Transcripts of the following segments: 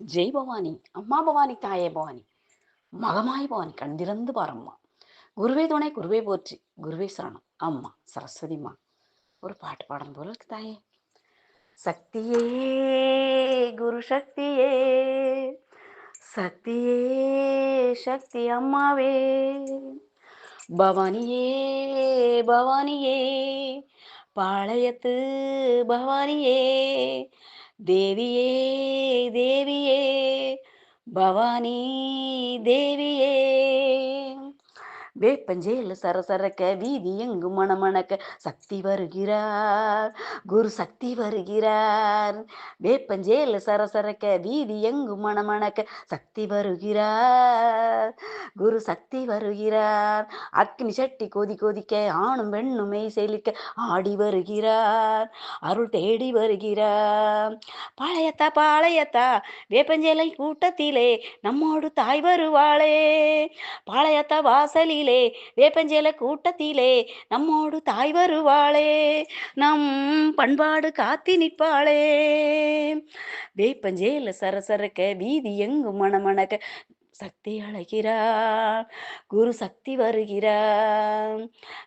ஜெய் பவானி அம்மா பவானி தாயே பவானி. மகமாய் பவானி கண் திறந்து பாரம்மா. குருவே துணை குருவே போற்றி குருவே சரணம். அம்மா சரஸ்வதிமா ஒரு பாட்டு பாடணும் போல இருக்கு தாயே. சக்தியே குரு சக்தியே சக்தியே சக்தி அம்மாவே. பவானியே பவானியே பாளையத்து பவானியே தேவியே தேவியே பவானி தேவியே வேப்பஞ்சேல் சரசரக்க வீதி எங்கு மணமணக்க சக்தி வருகிறார் குரு சக்தி வருகிறார். வேப்பஞ்சேல் சரசரக்க வீதி எங்கு மணமணக்க சக்தி வருகிறார் குரு சக்தி வருகிறார். அக்னி சட்டி கொதி கொதிக்க ஆணும் பெண்ணும் மெய் செழிக்க ஆடி வருகிறார் அருள் தேடி வருகிறார். பாளையத்தா பாளையத்தா வேப்பஞ்சேலை கூட்டத்திலே நம்மோடு தாய் வருவாளே. பாளையத்தா வாசலில் வேப்பஞ்சேல கூட்டத்திலே நம்மோடு தாய் வருவாளே நம் பண்பாடு காத்தி நிற்பாளே. வேப்பஞ்சேல சரசரக்க வீதி எங்கும் மணமணக்க சக்தி அழைக்கிறார். குரு சக்தி வருகிறார்.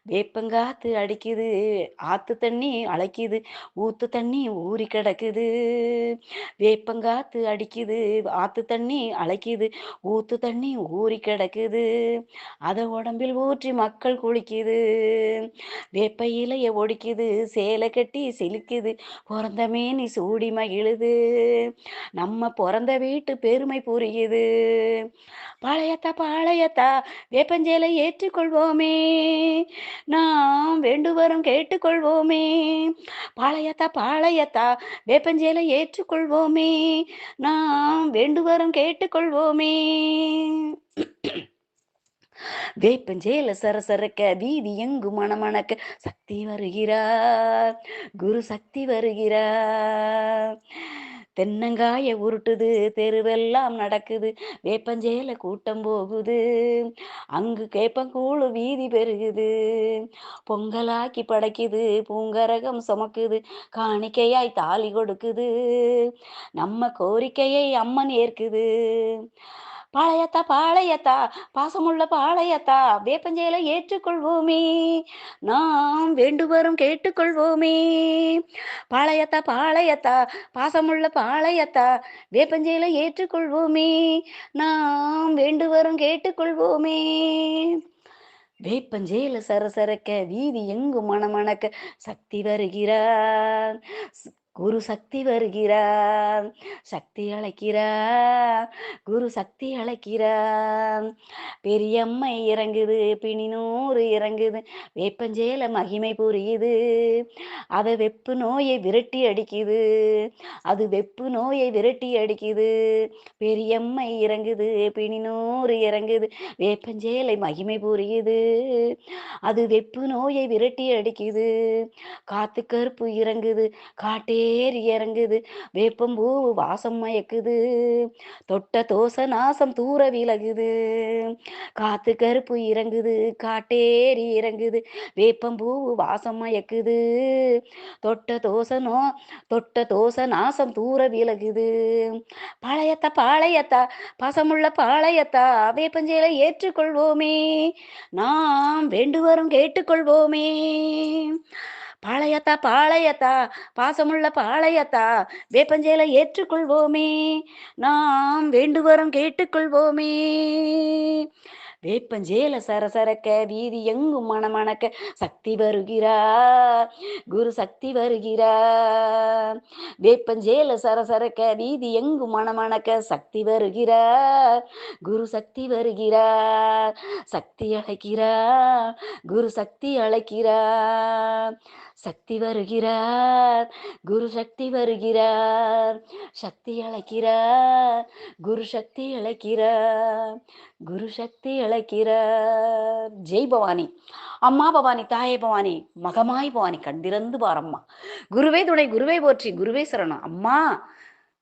வேப்பங்காத்து அடிக்குது ஆத்து தண்ணி அழைக்குது ஊத்து தண்ணி ஊறி கிடக்குது. வேப்பங்காத்து அடிக்குது ஆத்து தண்ணி அழைக்குது ஊத்து தண்ணி ஊறி கிடக்குது. அதை உடம்பில் ஊற்றி மக்கள் குளிக்குது. வேப்ப இலைய ஒடிக்குது சேலை கட்டி சிலுக்குது பிறந்த மேனி சூடி மகிழுது. நம்ம பிறந்த வீட்டு பெருமை புரியுது. பாளையத்தா பாளையத்தா வேப்பஞ்சேலை ஏற்றுக்கொள்வோமே. நாம் வேண்டுவரும் கேட்டுக்கொள்வோமே. பாளையத்தா பாளையத்தா வேப்பஞ்சேலை ஏற்றுக்கொள்வோமே. நாம் வேண்டுவரும் கேட்டுக்கொள்வோமே. வேப்பஞ்சேல சரசரக்க வீதி எங்கு மணமணக்க சக்தி வருகிறார். குரு சக்தி வருகிறார். தென்னங்காய உருட்டுது தெருவெல்லாம் நடக்குது வேப்பஞ்சேல கூட்டம் போகுது அங்கு கேப்பங்கூழு வீதி பெருகுது பொங்கலாக்கி படைக்குது பூங்கரகம் சுமக்குது காணிக்கையாய் தாலி கொடுக்குது நம்ம கோரிக்கையை அம்மன் ஏற்குது. பாளையத்தா பாளையத்தா பாசமுள்ள பாளையத்தா வேப்பஞ்சேலை ஏற்றுக்கொள்வோமே. நாம் வேண்டுவரும் கேட்டுக்கொள்வோமே. பாளையத்தா பாளையத்தா பாசமுள்ள பாளையத்தா வேப்பஞ்சேலை ஏற்றுக்கொள்வோமே. நாம் வேண்டுவரும் கேட்டுக்கொள்வோமே. வேப்பஞ்சேல சரசரக்க வீதி எங்கு மணமணக்க சக்தி வருகிறார். குரு சக்தி வருகிறார். சக்தி அழைக்கிறார். குரு சக்தி அழைக்கிறார். பெரியம்மை இறங்குது பிணினூறு இறங்குது. வேப்பஞ்சேல மகிமை புரியுது. அதை வெப்பு நோயை விரட்டி அடிக்குது. அது வெப்பு நோயை விரட்டி அடிக்குது. பெரியம்மை இறங்குது பிணினூறு இறங்குது. வேப்பஞ்சேலை மகிமை புரியுது. அது வெப்பு நோயை விரட்டி அடிக்குது. காத்து கருப்பு இறங்குது. காட்டே ஏறி இறங்குது. வேப்பம்பூ வாசம் மயக்குது. தொட்ட தோச நாசம் தூர விலகுது. காத்து கருப்பு இறங்குது. காட்டேறி இறங்குது. வேப்பம்பூ வாசம் மயக்குது. தொட்ட தோசனோ தொட்ட தோசை நாசம் தூர விலகுது. பாளையத்தா பாளையத்தா பாசமுள்ள பாளையத்தா வேப்பஞ்சேலை ஏற்றுக்கொள்வோமே. நாம் வேண்டுவரும் கேட்டுக்கொள்வோமே. பாளையத்தா பாளையத்தா பாசமுள்ள பாளையத்தா வேப்பஞ்சேலை ஏற்றுக்கொள்வோமே. நாம் வேண்டுவரம் கேட்டுக்கொள்வோமே. வேப்பஞ்சேல சரசரக்க வீதி எங்கும் மணமணக்க சக்தி வருகிறார் குரு சக்தி வருகிறார். வேப்பஞ்சேல சரசரக்க வீதி எங்கும் மணமணக்க சக்தி வருகிறார் குரு சக்தி வருகிறார். சக்தி அழைக்கிறார் குரு சக்தி அழைக்கிறார். சக்தி வருகிறார் குரு சக்தி வருகிறார் சக்தி அழைக்கிறார் குரு சக்தி அழைக்கிறார் குரு சக்தி அழைக்கிறார். ஜெய் பவானி. அம்மா பவானி தாயே பவானி மகமாய் பவானி கண்டிறந்து பாரம்மா. குருவே துணை குருவே போற்றி குருவே சரணம். அம்மா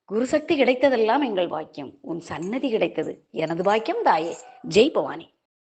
குரு சக்தி கிடைத்ததெல்லாம் எங்கள் பாக்கியம். உன் சன்னதி கிடைத்தது. எனது வாக்கியம் தாயே. ஜெய் பவானி.